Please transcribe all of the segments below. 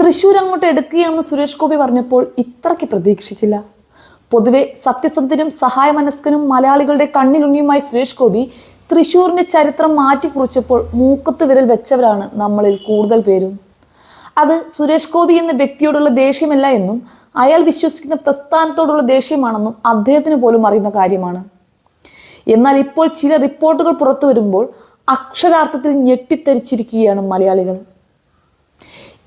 തൃശ്ശൂർ അങ്ങോട്ട് എടുക്കുകയാണെന്ന് സുരേഷ് ഗോപി പറഞ്ഞപ്പോൾ ഇത്രയ്ക്ക് പ്രതീക്ഷിച്ചില്ല. പൊതുവെ സത്യസന്ധനും സഹായ മനസ്കനും മലയാളികളുടെ കണ്ണിലുണ്ണിയുമായി സുരേഷ് ഗോപി തൃശ്ശൂരിന്റെ ചരിത്രം മാറ്റി മാറ്റിക്കുറിച്ചപ്പോൾ മൂക്കത്ത് വിരൽ വെച്ചവരാണ് നമ്മളിൽ കൂടുതൽ പേരും. അത് സുരേഷ് ഗോപി എന്ന വ്യക്തിയോടുള്ള ദേഷ്യമല്ല എന്നും അയാൾ വിശ്വസിക്കുന്ന പ്രസ്ഥാനത്തോടുള്ള ദേഷ്യമാണെന്നും അദ്ദേഹത്തിന് പോലും അറിയുന്ന കാര്യമാണ്. എന്നാൽ ഇപ്പോൾ ചില റിപ്പോർട്ടുകൾ പുറത്തു വരുമ്പോൾ അക്ഷരാർത്ഥത്തിൽ ഞെട്ടിത്തരിച്ചിരിക്കുകയാണ് മലയാളികൾ.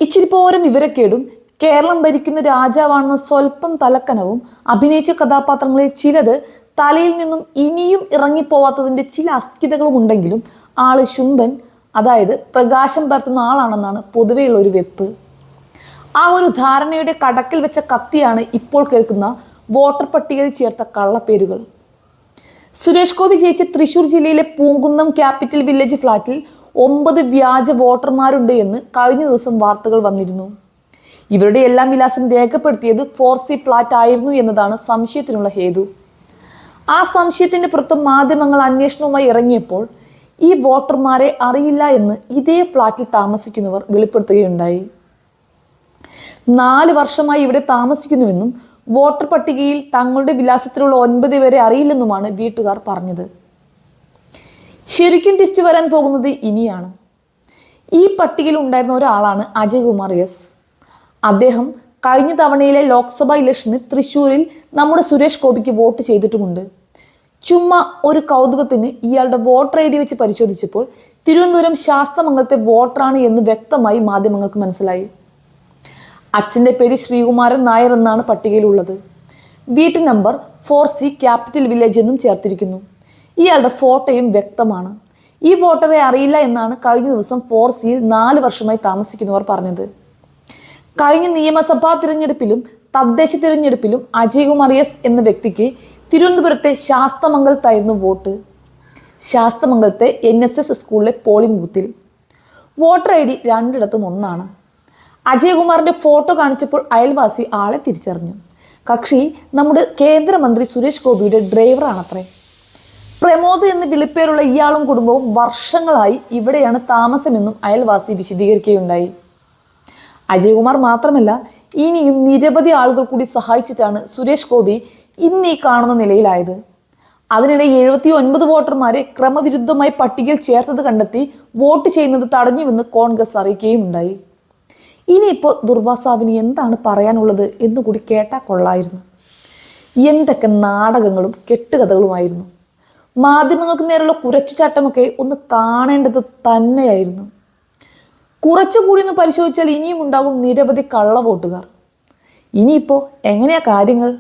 ഇച്ചിരി പോരം വിവരക്കേടും കേരളം ഭരിക്കുന്ന രാജാവാണെന്ന സ്വല്പം തലക്കനവും അഭിനയിച്ച കഥാപാത്രങ്ങളിൽ ചിലത് തലയിൽ നിന്നും ഇനിയും ഇറങ്ങിപ്പോവാത്തതിന്റെ ചില അസ്ഥിതകളും ഉണ്ടെങ്കിലും ആൾ ശുംഭൻ അതായത് പ്രകാശം പരത്തുന്ന ആളാണെന്നാണ് പൊതുവെയുള്ള ഒരു വെപ്പ്. ആ ഒരു ധാരണയുടെ കടക്കിൽ വെച്ച കത്തിയാണ് ഇപ്പോൾ കേൾക്കുന്ന വോട്ടർ പട്ടികയിൽ ചേർത്ത കള്ളപ്പേരുകൾ. സുരേഷ് ഗോപി ജയിച്ച തൃശൂർ ജില്ലയിലെ പൂങ്കുന്നം ക്യാപിറ്റൽ വില്ലേജ് ഫ്ളാറ്റിൽ ഒമ്പത് വ്യാജ വോട്ടർമാരുണ്ട് എന്ന് കഴിഞ്ഞ ദിവസം വാർത്തകൾ വന്നിരുന്നു. ഇവരുടെ എല്ലാം വിലാസം രേഖപ്പെടുത്തിയത് ഫോർ സി ഫ്ലാറ്റ് ആയിരുന്നു എന്നതാണ് സംശയത്തിനുള്ള ഹേതു. ആ സംശയത്തിന്റെ പുറത്ത് മാധ്യമങ്ങൾ അന്വേഷണവുമായി ഇറങ്ങിയപ്പോൾ ഈ വോട്ടർമാരെ അറിയില്ല എന്ന് ഇതേ ഫ്ളാറ്റിൽ താമസിക്കുന്നവർ വെളിപ്പെടുത്തുകയുണ്ടായി. നാല് വർഷമായി ഇവിടെ താമസിക്കുന്നുവെന്നും വോട്ടർ പട്ടികയിൽ തങ്ങളുടെ വിലാസത്തിലുള്ള ഒൻപത് പേരെ അറിയില്ലെന്നുമാണ് വീട്ടുകാർ പറഞ്ഞത്. ശരിക്കും ടെസ്റ്റ് വരാൻ പോകുന്നത് ഇനിയാണ്. ഈ പട്ടികയിൽ ഉണ്ടായിരുന്ന ഒരാളാണ് അജയ് കുമാർ എസ്. അദ്ദേഹം കഴിഞ്ഞ തവണയിലെ ലോക്സഭാ ഇലക്ഷന് തൃശ്ശൂരിൽ നമ്മുടെ സുരേഷ് ഗോപിക്ക് വോട്ട് ചെയ്തിട്ടുമുണ്ട്. ചുമ്മാ ഒരു കൗതുകത്തിന് ഇയാളുടെ വോട്ടർ ഐ ഡി വെച്ച് പരിശോധിച്ചപ്പോൾ തിരുവനന്തപുരം ശാസ്ത്രമംഗലത്തെ വോട്ടറാണ് എന്ന് വ്യക്തമായി മാധ്യമങ്ങൾക്ക് മനസ്സിലായി. അച്ഛന്റെ പേര് ശ്രീകുമാരൻ നായർ എന്നാണ് പട്ടികയിലുള്ളത്. വീട്ടു number four C capital village എന്നും ചേർത്തിരിക്കുന്നു. ഇയാളുടെ ഫോട്ടോയും വ്യക്തമാണ്. ഈ വോട്ടറെ അറിയില്ല എന്നാണ് കഴിഞ്ഞ ദിവസം ഫോർ സിയിൽ നാല് വർഷമായി താമസിക്കുന്നവർ പറഞ്ഞത്. കഴിഞ്ഞ നിയമസഭാ തിരഞ്ഞെടുപ്പിലും തദ്ദേശ തിരഞ്ഞെടുപ്പിലും അജയ്കുമാർ എസ് എന്ന വ്യക്തിക്ക് തിരുവനന്തപുരത്തെ ശാസ്തമംഗലത്തായിരുന്നു വോട്ട്. ശാസ്തമംഗലത്തെ എൻ എസ് എസ് സ്കൂളിലെ പോളിംഗ് ബൂത്തിൽ. വോട്ടർ ഐ ഡി രണ്ടിടത്തും ഒന്നാണ്. അജയകുമാറിന്റെ ഫോട്ടോ കാണിച്ചപ്പോൾ അയൽവാസി ആളെ തിരിച്ചറിഞ്ഞു. കക്ഷി നമ്മുടെ കേന്ദ്രമന്ത്രി സുരേഷ് ഗോപിയുടെ ഡ്രൈവറാണത്രേ. പ്രമോദ് എന്ന് വിളിപ്പേരുള്ള ഇയാളും കുടുംബവും വർഷങ്ങളായി ഇവിടെയാണ് താമസമെന്നും അയൽവാസി വിശദീകരിക്കുകയുണ്ടായി. അജയകുമാർ മാത്രമല്ല ഇനിയും നിരവധി ആളുകൾ കൂടി സഹായിച്ചിട്ടാണ് സുരേഷ് ഗോപി ഇന്ന് ഈ കാണുന്ന നിലയിലായത്. അതിനിടെ എഴുപത്തി ഒൻപത് വോട്ടർമാരെ ക്രമവിരുദ്ധമായി പട്ടികയിൽ ചേർത്തത് കണ്ടെത്തി വോട്ട് ചെയ്യുന്നത് തടഞ്ഞുവെന്ന് കോൺഗ്രസ് അറിയിക്കുകയും ഉണ്ടായി ഇനിയിപ്പോൾ ദുർവാസാവിന് എന്താണ് പറയാനുള്ളത് എന്നുകൂടി കേട്ടാൽ കൊള്ളായിരുന്നു. എന്തൊക്കെ നാടകങ്ങളും കെട്ടുകഥകളുമായിരുന്നു. മാധ്യമങ്ങൾക്ക് നേരെയുള്ള കുരച്ചുചാട്ടമൊക്കെ ഒന്ന് കാണേണ്ടത് തന്നെയായിരുന്നു. കുറച്ചുകൂടി ഒന്ന് പരിശോധിച്ചാൽ ഇനിയും ഉണ്ടാകും നിരവധി കള്ളവോട്ടുകാർ. ഇനിയിപ്പോൾ എങ്ങനെയാ കാര്യങ്ങൾ?